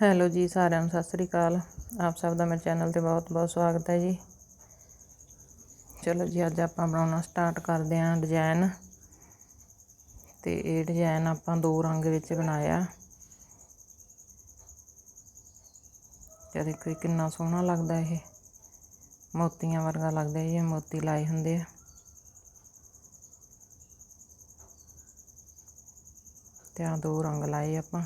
Hello ਜੀ ਸਾਰਿਆਂ ਨੂੰ ਸਤਿ ਸ੍ਰੀ ਅਕਾਲ। ਆਪ ਸਭ ਦਾ ਮੇਰੇ ਚੈਨਲ ਤੇ ਬਹੁਤ ਬਹੁਤ ਸਵਾਗਤ ਹੈ ਜੀ। ਚਲੋ ਜੀ ਅੱਜ ਆਪਾਂ ਬਣਾਉਣਾ ਸਟਾਰਟ ਕਰਦੇ ਹਾਂ ਡਿਜ਼ਾਈਨ ਤੇ ਇਹ ਡਿਜ਼ਾਈਨ ਆਪਾਂ ਦੋ ਰੰਗ ਵਿੱਚ ਬਣਾਇਆ। ਤੇ ਦੇਖੋ ਕਿੰਨਾ ਸੋਹਣਾ ਲੱਗਦਾ ਇਹ। ਮੋਤੀਆਂ ਵਰਗਾ ਲੱਗਦਾ ਇਹ, ਮੋਤੀ ਲਾਏ ਹੁੰਦੇ ਆ। ਤੇ ਆ ਦੋ ਰੰਗ ਲਾਏ ਆਪਾਂ।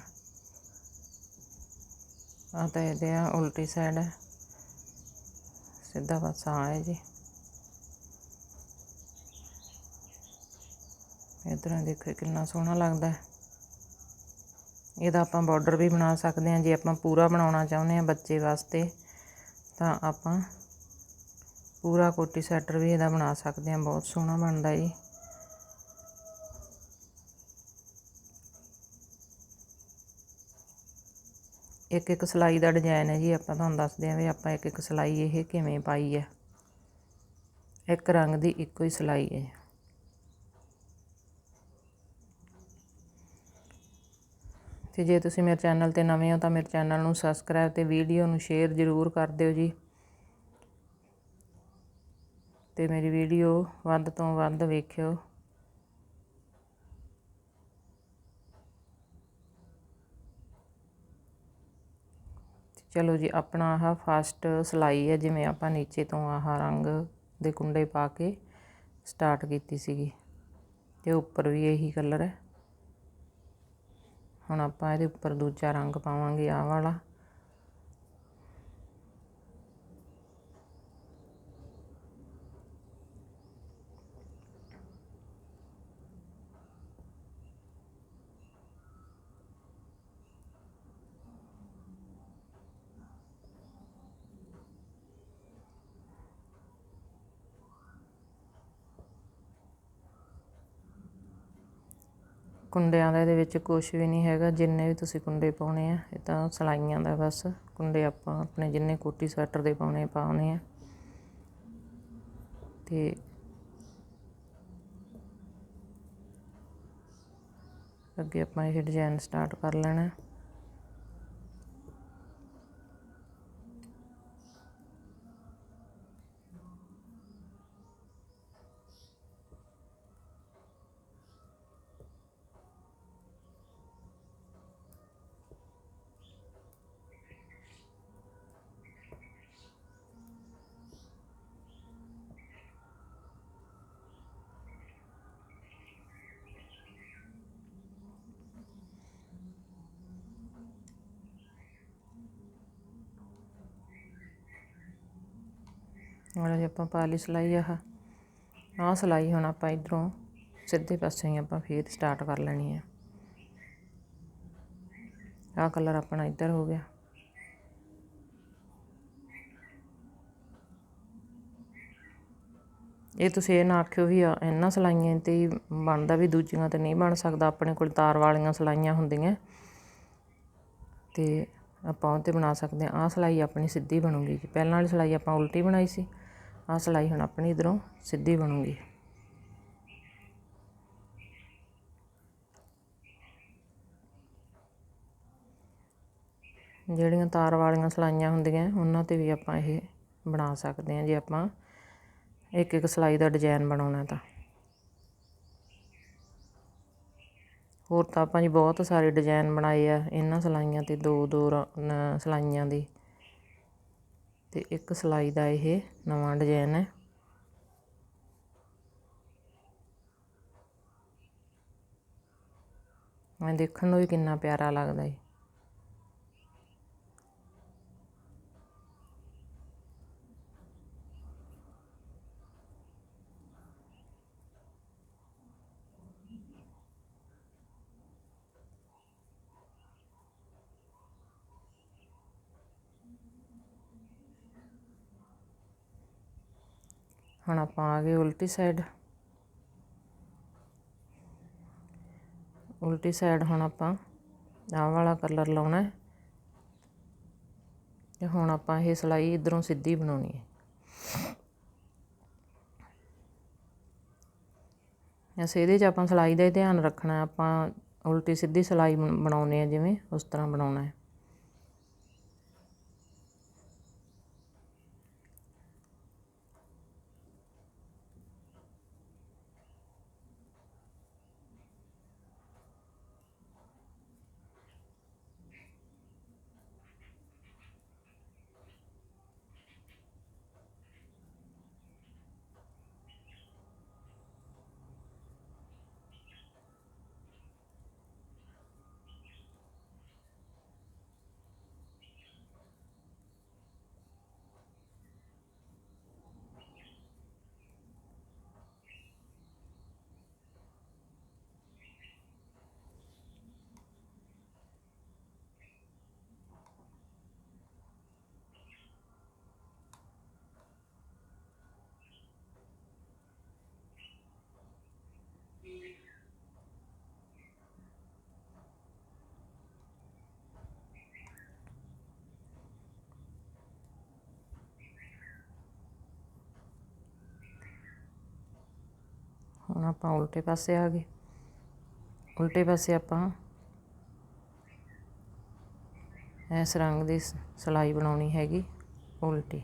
ਆ ਤਾਂ ਇਹਦੇ ਆ ਉਲਟੀ ਸਾਈਡ ਹੈ ਸਿੱਧਾ ਪਾਸਾ ਆ ਹੈ ਜੀ। ਇਧਰੋਂ ਦੇਖੋ ਕਿੰਨਾ ਸੋਹਣਾ ਲੱਗਦਾ। ਹੈ ਇਹਦਾ ਆਪਾਂ ਬਾਰਡਰ ਵੀ ਬਣਾ ਸਕਦੇ ਹਾਂ। ਜੇ ਆਪਾਂ ਪੂਰਾ ਬਣਾਉਣਾ ਚਾਹੁੰਦੇ ਹਾਂ ਬੱਚੇ ਵਾਸਤੇ, ਤਾਂ ਆਪਾਂ ਪੂਰਾ ਕੋਟੀ ਸੈਟਰ ਵੀ ਇਹਦਾ ਬਣਾ ਸਕਦੇ ਹਾਂ। ਬਹੁਤ ਸੋਹਣਾ ਬਣਦਾ ਜੀ। ਇੱਕ ਇੱਕ ਸਲਾਈ ਦਾ ਡਿਜ਼ਾਈਨ ਹੈ ਜੀ, ਆਪਾਂ ਤੁਹਾਨੂੰ ਦੱਸਦੇ ਆਂ ਵੀ ਆਪਾਂ ਇੱਕ ਇੱਕ ਸਲਾਈ ਇਹ ਕਿਵੇਂ ਪਾਈ ਹੈ। ਇੱਕ ਰੰਗ ਦੀ ਇੱਕੋ ਹੀ ਸਲਾਈ ਹੈ। ਤੇ ਜੇ ਤੁਸੀਂ ਮੇਰੇ ਚੈਨਲ ਤੇ ਨਵੇਂ ਹੋ ਤਾਂ ਮੇਰੇ ਚੈਨਲ ਨੂੰ ਸਬਸਕ੍ਰਾਈਬ ਤੇ ਵੀਡੀਓ ਨੂੰ ਸ਼ੇਅਰ ਜ਼ਰੂਰ ਕਰ ਦਿਓ ਜੀ। ਤੇ ਮੇਰੀ ਵੀਡੀਓ ਵੱਧ ਤੋਂ ਵੱਧ ਵੇਖਿਓ। ਚਲੋ ਜੀ, ਆਪਣਾ ਆਹ ਫਸਟ ਸਲਾਈ ਹੈ, ਜਿਵੇਂ ਆਪਾਂ ਨੀਚੇ ਤੋਂ ਆਹ ਰੰਗ ਦੇ ਕੁੰਡੇ ਪਾ ਕੇ ਸਟਾਰਟ ਕੀਤੀ ਸੀਗੀ। ਤੇ ਉੱਪਰ ਵੀ ਇਹੀ ਕਲਰ ਹੈ। ਹੁਣ ਆਪਾਂ ਇਹਦੇ ਉੱਪਰ ਦੂਜਾ ਰੰਗ ਪਾਵਾਂਗੇ, ਆਹ ਵਾਲਾ। ਕੁੰਡਿਆਂ ਦਾ ਇਹਦੇ ਵਿੱਚ ਕੁਝ ਵੀ ਨਹੀਂ ਹੈਗਾ, ਜਿੰਨੇ ਵੀ ਤੁਸੀਂ ਕੁੰਡੇ ਪਾਉਣੇ ਆ, ਇਹ ਤਾਂ ਸਲਾਈਆਂ ਦਾ ਬਸ। ਕੁੰਡੇ ਆਪਾਂ ਆਪਣੇ ਜਿੰਨੇ ਕੋਟੀ ਸਵੈਟਰ ਦੇ ਪਾਉਣੇ ਪਾਉਣੇ ਆ। ਤੇ ਅੱਗੇ ਆਪਾਂ ਇਹ ਡਿਜ਼ਾਈਨ ਸਟਾਰਟ ਕਰ ਲੈਣਾ। ਹੁਣ ਜੇ ਆਪਾਂ ਪਾ ਲਈ ਸਲਾਈ ਆਹ। ਆਹ ਸਲਾਈ ਹੁਣ ਆਪਾਂ ਇਧਰੋਂ ਸਿੱਧੇ ਪਾਸੇ ਹੀ ਆਪਾਂ ਫੇਰ ਸਟਾਰਟ ਕਰ ਲੈਣੀ ਹੈ ਆਹ ਕਲਰ ਆਪਣਾ ਇੱਧਰ ਹੋ ਗਿਆ। ਇਹ ਤੁਸੀਂ ਇਹ ਨਾ ਆਖਿਓ ਵੀ ਇਹਨਾਂ ਸਲਾਈਆਂ ਤੇ ਹੀ ਬਣਦਾ ਵੀ ਦੂਜੀਆਂ ਤੇ ਨਹੀਂ ਬਣ ਸਕਦਾ, ਆਪਣੇ ਕੋਲ ਤਾਰ ਵਾਲੀਆਂ ਸਲਾਈਆਂ ਹੁੰਦੀਆਂ। ਤੇ ਆਪਾਂ ਉਹ ਤੇ ਬਣਾ ਸਕਦੇ ਹਾਂ। ਆਹ ਸਲਾਈ ਆਪਣੀ ਸਿੱਧੀ ਬਣੂਗੀ। ਜੀ ਪਹਿਲਾਂ ਵਾਲੀ ਸਲਾਈ ਆਪਾਂ ਉਲਟੀ ਬਣਾਈ ਸੀ। ਆਹ ਸਲਾਈ ਹੁਣ ਆਪਣੀ ਇਧਰੋਂ ਸਿੱਧੀ ਬਣੂਗੀ। ਜਿਹੜੀਆਂ ਤਾਰ ਵਾਲੀਆਂ ਸਲਾਈਆਂ ਹੁੰਦੀਆਂ, ਉਹਨਾਂ ਤੇ ਵੀ ਆਪਾਂ ਇਹ ਬਣਾ ਸਕਦੇ ਹਾਂ। ਜੇ ਆਪਾਂ ਇੱਕ ਇੱਕ ਸਲਾਈ ਦਾ ਡਿਜ਼ਾਈਨ ਬਣਾਉਣਾ ਤਾਂ। ਹੋਰ ਤਾਂ ਆਪਾਂ ਜੀ ਬਹੁਤ ਸਾਰੇ ਡਿਜ਼ਾਈਨ ਬਣਾਏ ਆ। ਇਹਨਾਂ ਸਲਾਈਆਂ ਤੇ ਦੋ ਦੋ ਸਲਾਈਆਂ ਦੀ। ਤੇ ਇੱਕ ਸਲਾਈ ਦਾ ਇਹ ਨਵਾਂ ਡਿਜ਼ਾਈਨ ਹੈ। ਮੈਂ ਦੇਖਣ ਨੂੰ ਵੀ ਕਿੰਨਾ ਪਿਆਰਾ ਲੱਗਦਾ ਹੈ ਹੁਣ ਆਪਾਂ ਆ ਗਏ ਉਲਟੀ ਸਾਈਡ ਉਲਟੀ ਸਾਈਡ ਹੁਣ ਆਪਾਂ ਆਹ ਵਾਲਾ ਕਲਰ ਲਾਉਣਾ ਹੈ। ਤੇ ਹੁਣ ਆਪਾਂ ਇਹ ਸਲਾਈ ਇਧਰੋਂ ਸਿੱਧੀ ਬਣਾਉਣੀ ਹੈ। ਐਸੇ ਇਹਦੇ 'ਚ ਆਪਾਂ ਸਲਾਈ ਦਾ ਹੀ ਧਿਆਨ ਰੱਖਣਾ ਆਪਾਂ ਉਲਟੀ ਸਿੱਧੀ ਸਲਾਈ ਬਣਾਉਨੇ ਆ ਜਿਵੇਂ ਉਸ ਤਰ੍ਹਾਂ ਬਣਾਉਣਾ ਹੈ। ਹੁਣ ਆਪਾਂ ਉਲਟੇ ਪਾਸੇ ਆ ਗਏ। ਉਲਟੇ ਪਾਸੇ ਆਪਾਂ ਇਸ ਰੰਗ ਦੀ ਸ- ਸਿਲਾਈ ਬਣਾਉਣੀ ਹੈਗੀ ਉਲਟੀ।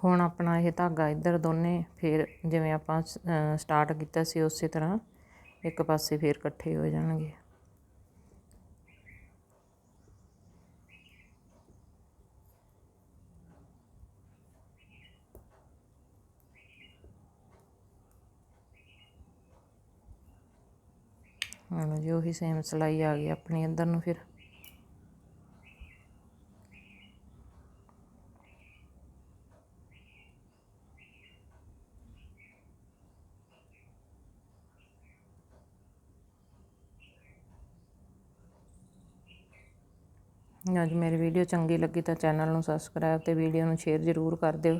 ਹੁਣ ਆਪਣਾ ਇਹ ਧਾਗਾ ਇੱਧਰ ਦੋਨੇ ਫੇਰ ਜਿਵੇਂ ਆਪਾਂ ਸਟਾਰਟ ਕੀਤਾ ਸੀ ਉਸੇ ਤਰ੍ਹਾਂ, ਇੱਕ ਪਾਸੇ ਫੇਰ ਇਕੱਠੇ ਹੋ ਜਾਣਗੇ। ਹੁਣ ਜੀ ਉਹੀ ਸੇਮ ਸਿਲਾਈ ਆ ਗਈ ਆਪਣੀ ਇੱਧਰ ਨੂੰ ਫਿਰ। ਅੱਜ ਮੇਰੀ ਵੀਡੀਓ ਚੰਗੀ ਲੱਗੀ ਤਾਂ ਚੈਨਲ ਨੂੰ ਸਬਸਕ੍ਰਾਈਬ ਤੇ ਵੀਡੀਓ ਨੂੰ ਸ਼ੇਅਰ ਜ਼ਰੂਰ ਕਰ ਦਿਓ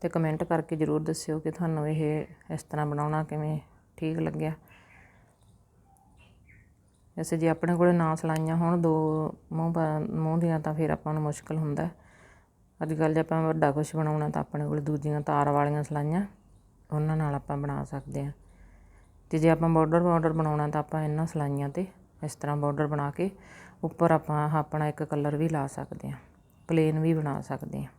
ਤੇ ਕਮੈਂਟ ਕਰਕੇ ਜ਼ਰੂਰ ਦੱਸਿਓ ਕਿ ਤੁਹਾਨੂੰ ਇਹ, ਇਸ ਤਰ੍ਹਾਂ ਬਣਾਉਣਾ ਕਿਵੇਂ ਠੀਕ ਲੱਗਿਆ। ਵੈਸੇ ਜੇ ਆਪਣੇ ਕੋਲੇ ਨਾ ਸਲਾਈਆਂ ਹੋਣ, ਦੋ ਮੂੰਹ ਮੂੰਹ ਦੀਆਂ ਤਾਂ ਫਿਰ ਆਪਾਂ ਨੂੰ ਮੁਸ਼ਕਲ ਹੁੰਦਾ। ਅੱਜ ਕੱਲ੍ਹ ਜੇ ਆਪਾਂ ਵੱਡਾ ਕੁਝ ਬਣਾਉਣਾ ਤਾਂ ਆਪਣੇ ਕੋਲ ਦੂਜੀਆਂ ਤਾਰ ਵਾਲੀਆਂ ਸਲਾਈਆਂ, ਉਹਨਾਂ ਨਾਲ ਆਪਾਂ ਬਣਾ ਸਕਦੇ ਹਾਂ। ਤੇ ਜੇ ਆਪਾਂ ਬਾਰਡਰ ਬਾਰਡਰ ਬਣਾਉਣਾ ਤਾਂ ਆਪਾਂ ਇਹਨਾਂ ਸਲਾਈਆਂ ਤੇ ਇਸ ਤਰ੍ਹਾਂ ਬਾਰਡਰ ਬਣਾ ਕੇ ਉੱਪਰ ਆਪਾਂ ਆਹ ਆਪਣਾ ਇੱਕ ਕਲਰ ਵੀ ਲਾ ਸਕਦੇ ਹਾਂ ਪਲੇਨ ਵੀ ਬਣਾ ਸਕਦੇ ਹਾਂ।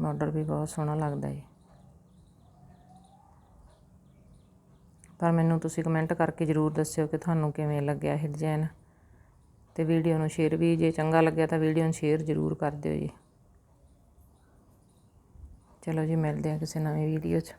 ਬਾਰਡਰ ਵੀ ਬਹੁਤ ਸੋਹਣਾ ਲੱਗਦਾ ਹੈ ਪਰ ਮੈਨੂੰ ਤੁਸੀਂ ਕਮੈਂਟ ਕਰਕੇ ਜ਼ਰੂਰ ਦੱਸਿਓ ਕਿ ਤੁਹਾਨੂੰ ਕਿਵੇਂ ਲੱਗਿਆ ਇਹ ਡਿਜ਼ਾਈਨ ਤੇ ਵੀਡੀਓ ਨੂੰ ਸ਼ੇਅਰ ਵੀ, ਜੇ ਚੰਗਾ ਲੱਗਿਆ ਤਾਂ ਵੀਡੀਓ ਨੂੰ ਸ਼ੇਅਰ ਜ਼ਰੂਰ ਕਰ ਦਿਓ ਜੀ। ਚਲੋ ਜੀ, ਮਿਲਦੇ ਹਾਂ ਕਿਸੇ ਨਵੀਂ ਵੀਡੀਓ 'ਚ।